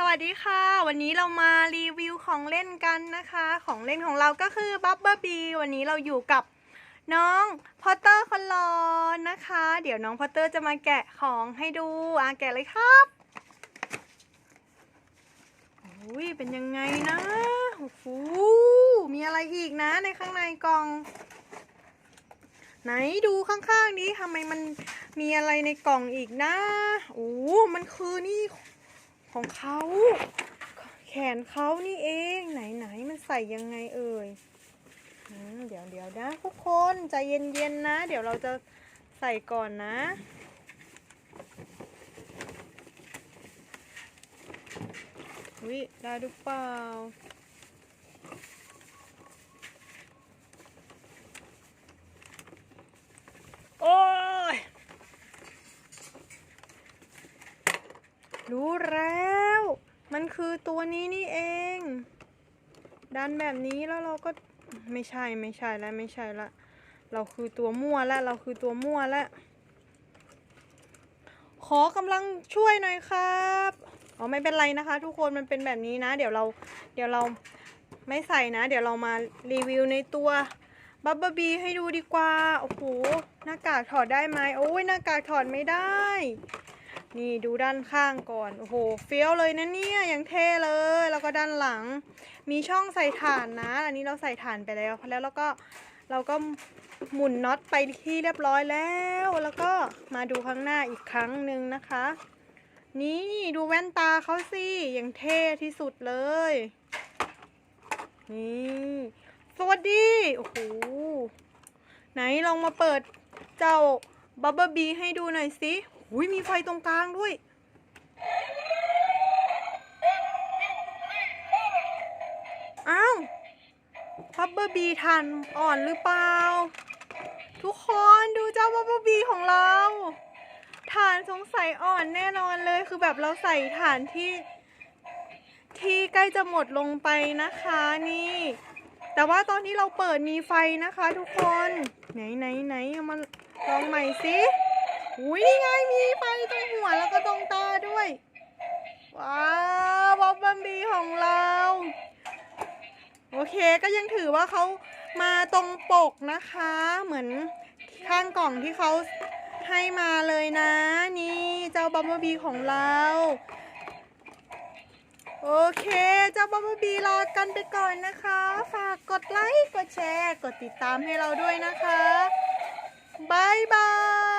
สวัสดีค่ะ วันนี้เรามารีวิวของเล่นกันนะคะ ของเล่นของเราก็คือบับเบิลบีวันนี้เราอยู่กับน้องพอตเตอร์คนรอนะคะ เดี๋ยวน้องพอตเตอร์จะมาแกะของให้ดูอะแกะเลยครับอุ้ยเป็นยังไงนะโอ้โหมีอะไรอีกนะในข้างในกล่อง ไหนดูข้างๆนี้ทำไมมันมีอะไรในกล่องอีกนะโอ้มันคือนี่ ของเขาแขนเขานี่เองไหนไหนมันใส่ยังไงเอ่ยเดี๋ยวเดี๋ยวนะทุกคนใจเย็นๆนะ เดี๋ยวเราจะใส่ก่อนนะ วิได้หรือเปล่าโอ้ยรู้แล้ว มันคือตัวนี้นี่เอง ดันแบบนี้แล้วเราก็ไม่ใช่ไม่ใช่แล้วไม่ใช่ละ เราคือตัวมั่วแล้วเราคือตัวมั่วแล้วขอกำลังช่วยหน่อยครับอ๋อไม่เป็นไรนะคะ ทุกคนมันเป็นแบบนี้นะ เดี๋ยวเราเดี๋ยวเราไม่ใส่นะ เดี๋ยวเรามารีวิวในตัวบับเบิลบีให้ดูดีกว่า โอ้โหหน้ากากถอดได้ไหมโอ้ยหน้ากากถอดไม่ได้ นี่ดูด้านข้างก่อน โอ้โห เฟี้ยวเลยนะเนี่ยยังเท่เลย แล้วก็ด้านหลัง มีช่องใส่ถ่านนะ อันนี้เราใส่ถ่านไปแล้ว แล้วเราก็เราก็หมุนน็อตไปที่เรียบร้อยแล้ว แล้วก็มาดูข้างหน้าอีกครั้งหนึ่งนะคะ นี่ดูแว่นตาเขาสิยังเท่ที่สุดเลย นี่สวัสดี โอ้โห ไหนลองมาเปิดเจ้า บับเบิลบีให้ดูหน่อยสิหุยมีไฟตรงกลางด้วย อ้าวบับเบิลบีทานอ่อนหรือเปล่า ทุกคนดูเจ้าบับเบิลบีของเราฐานสงสัยอ่อนแน่นอนเลยคือแบบเราใส่ฐานที่ ที่ใกล้จะหมดลงไปนะคะนี่ แต่ว่าตอนที่เราเปิดมีไฟนะคะทุกคน ไหนไหนไหนเอามาลองใหม่สิอุ้ยนี่ไงมีไฟตรงหัวแล้วก็ตรงตาด้วย ว้าวบ๊อบบัมบีของเรา โอเคก็ยังถือว่าเขามาตรงปกนะคะ เหมือนข้างกล่องที่เขาให้มาเลยนะ นี่เจ้าบัมบิลบีของเรา โอเค เจ้าบัมเบิลบีลากันไปก่อนนะคะ ฝากกดไลค์ กดแชร์ กดติดตามให้เราด้วยนะคะบายบาย